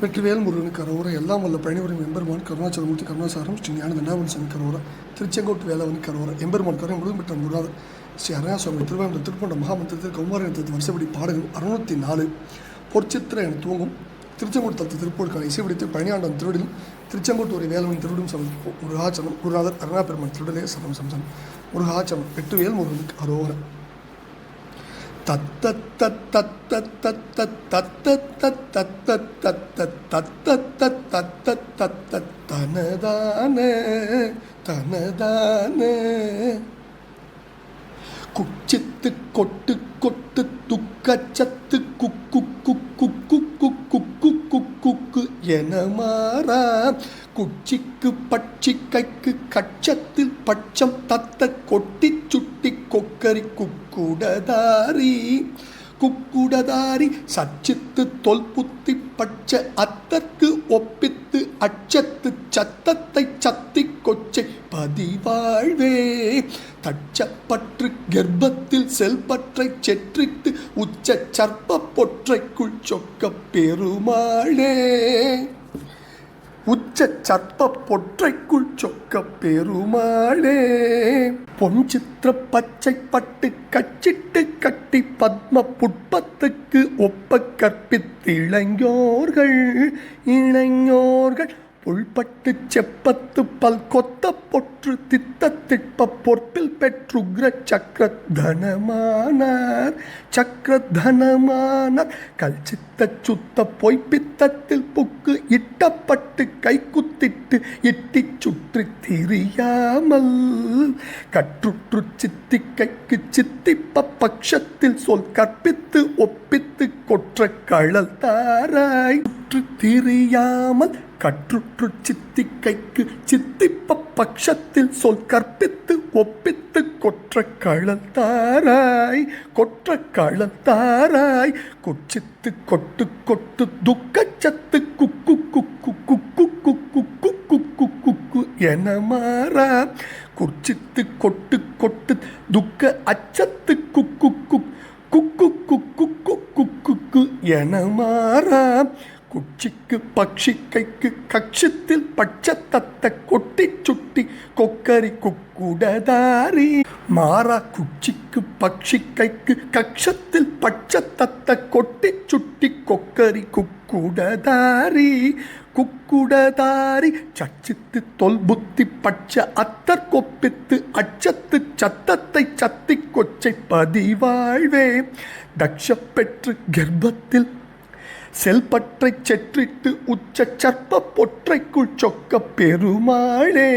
வெற்றிவேல் முருகன் கரோரா எல்லாம் வல்ல பழனிவரம் எம்பெருமான் கருணாச்சலமூர்த்தி கருணாசாரம் ஸ்ரீ ஞான தண்டாவன் சாமி கரோரா திருச்செங்கோட்டு வேலவன் கரோரா எம்பெருமான் கரோ முருகன் பெற்ற முருகாதர் ஸ்ரீ அருணாசுவாமி திருவாரூர் திருப்பண்ட மகாமந்திரத்தில் கௌமாரத்தில் வருஷப்படி பாடல்கள் அறுநூத்தி நாலு. பொற்சித்திர என தூங்கும் திருச்செங்கோட்டு தளத்து திருப்பூருக்கான இசைப்பிடித்து பழனியாண்டம் திருவிடிலும் திருச்செங்கோட்டு ஒரு வேலவன் திருவிடும் சமம் முருகாச்சலம் குருநாதர் அருணா பெருமான் திருடலே சமம் சம்சம். முருகாச்சலம் வெற்றிவேல் முருகனுக்கு அரோரா தனதான தனதான குச்சித்து கொட்டு கொட்டு துக்கச்சத்து குக்கு குக்கு குக்கு குக்கு குக்கு என மாறா குச்சிக்கு பட்சி கைக்கு கச்சத்தில் பட்சம் தத்த கொட்டி சுட்டி கொக்கரி குக்குடதாரி குக்குடதாரி சச்சித்து தொல்புத்தி பட்ச அத்தற்கு ஒப்பித்து அச்சத்து சத்தத்தை சத்தி கொச்சை பதிவாழ்வே. தச்சப்பற்று கர்ப்பத்தில் செல்பற்றை செற்றிட்டு உச்ச சர்ப்ப பொற்றைக்குள் சொக்க பெருமாளே. உச்ச சர்ப்ப பொற்றைக்குள் சொக்க பெருமாளே. பொன் சித்திர பச்சை பட்டு கச்சிட்டு கட்டி பத்ம புட்பத்துக்கு ஒப்ப கற்பித்து இளைஞர்கள் இளைஞோர்கள். புல்பட்டு செப்பத்து பல் கொத்த பொற்று தித்த திட்ப பொற்பில் பெற்றுகிற சக்கரதனமானார் சக்கரதனமானார் கல் சித்த சுத்த பொய்ப்பித்தத்தில் புக்கு இட்டப்பட்டு கை குத்திட்டு இட்டி சுற்றி திரியாமல். கற்றுற்று சித்தி கைக்கு சித்திப்ப பட்சத்தில் சொல் கற்பித்து ஒப்பித்து கொற்ற கழல் தாராய். சுற்று தெரியாமல் கற்றுற்று சித்தி கைக்கு சித்திப்ப பட்சத்தில் சொல் கற்பித்து ஒப்பித்து கொற்ற கழத்தாராய் கொற்ற கழத்தாராய் கொச்சித்து கொட்டு கொட்டு துக்கச்சத்து குக்கு குக்கு குக்கு குக்கு குக்கு குக்கு குக்கு என மாறா குச்சித்து கொட்டு கொட்டு துக்க அச்சத்து குக்கு குக்கு குக்கு குக்கு குக்கு குக்கு என மாறா குச்சிக்கு பக்ஷி கைக்கு கட்சத்தில் பட்சத்தத்த கொட்டி சுட்டி கொக்கரி குக்குடதாரி. மாறா குச்சிக்கு பக்ஷி கைக்கு கட்சத்தில் பட்சத்தத்த கொட்டி சுட்டி கொக்கரி குக்குடதாரி. குக்குடதாரி சச்சித்து தொல்புத்தி பட்ச அத்தர் கொப்பித்து அச்சத்து சத்தத்தை சத்தி கொச்சை பதிவாழ்வே. தக்ஷ பெற்று கர்ப்பத்தில் செல்பற்றை செற்றிட்டு உச்ச சர்ப்ப பொற்றைக்குள் சொக்க பெருமாளே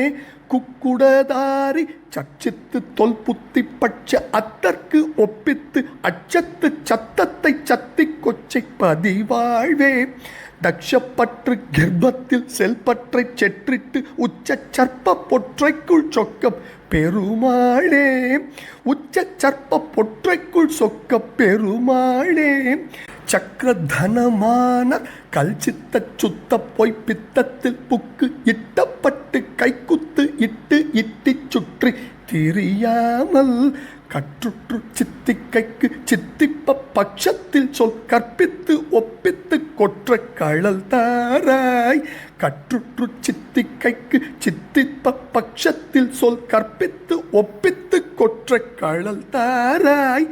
குக்குடதாரி சச்சித்து தொல் புத்தி பட்ச அத்தற்கு ஒப்பித்து அச்சத்து சத்தத்தை சத்தி கொச்சை பதிவாழ்வே. தக்ஷப்பற்று கர்ப்பத்தில் செல்பற்றை செற்றிட்டு உச்ச சர்ப்ப பொற்றைக்குள் சொக்க பெருமாளே உச்ச சர்ப்ப பொற்றைக்குள் சொக்க பெருமாளே சக்கர தனமான கல்சித்த சுத்த போய் பித்தத்தில் புக்கு இட்டப்பட்டு கைக்குத்து இட்டு இட்டி சுற்றி தெரியாமல் கற்றுற்று சித்தி கைக்கு சித்திப்ப பட்சத்தில் சொல் கற்பித்து ஒப்பித்து கொற்ற கழல் தாராய் கற்றுற்று சித்தி கைக்கு சித்திப்ப பட்சத்தில் சொல் கற்பித்து ஒப்பித்து கொற்ற கழல் தாராய்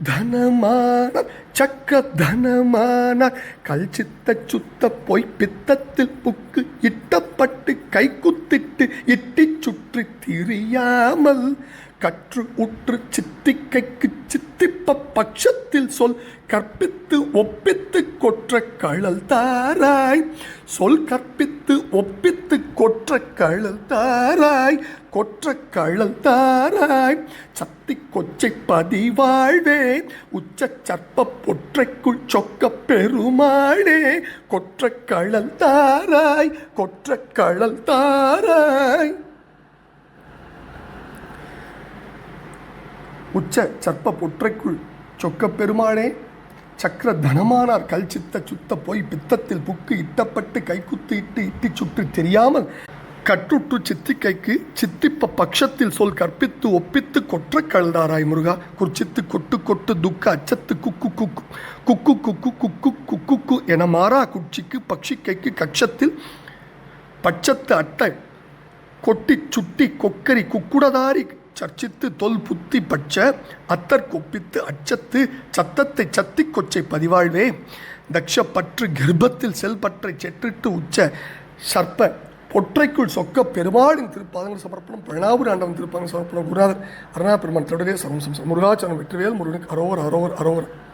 தனமான சக்க தனமான கல் சித்த சுத்த பொய் பித்தத்தில் புக்கு இட்டப்பட்டு கை குத்திட்டு இட்டி சுற்றி திரியாமல் கற்று உற்று சித்திக்கைக்கு சித்திப்ப பட்சத்தில் சொல் கற்பித்து ஒப்பித்து கொற்ற கழல் தாராய். சொல் கற்பித்து ஒப்பித்து கொற்ற கழல் தாராய். கொற்ற கழல் தாராய். சத்தி கொச்சை பதிவாழ்வே. உச்ச சர்ப்ப பொற்றைக்குள் சொக்க பெருமாளே. கொற்ற கழல் தாராய். கொற்ற கழல் தாராய். உச்ச சற்ப பொற்றைக்குள் சொக்கப் பெருமாளே சக்கர தனமானார் கல் சித்த சுத்த போய் பித்தத்தில் புக்கு இட்டப்பட்டு கைக்குத்து இட்டு இட்டி சுற்றி தெரியாமல் கட்டுற்று சித்திக்கைக்கு சித்திப்ப பட்சத்தில் சொல் கற்பித்து ஒப்பித்து கொற்ற கழுதாராய் முருகா குர்ச்சித்து கொட்டு கொட்டு துக்க அச்சத்து குக்கு குக்கு குக்கு குக்கு குக்கு குக்கு என மாறா குச்சிக்கு பட்சிக்கைக்கு கட்சத்தில் பட்சத்து அட்டை கொட்டி சுட்டி கொக்கரி குக்குடதாரி சர்ச்சித்து தொல் புத்தி பட்ச அத்தர் கொப்பித்து அச்சத்து சத்தத்தை சத்தி கொச்சை பதிவாழ்வே. தக்ஷ பற்று கர்ப்பத்தில் செல்பற்றை செற்றிட்டு உச்ச சர்ப்ப பொற்றைக்குள் சொக்க பெருமாளின் திருப்பாதங்கள் சமர்ப்பணம் பிரணாபுரி ஆண்டவன் திருப்பாதங்கள் சமர்ப்பணம் குருநாதர் அருணா பெருமான் தொடரே சர்வம் சம்சம் முருகாச்சரம் வெற்றிவேல் முருகனுக்கு அரோவர் அரோவர் அரோவர்.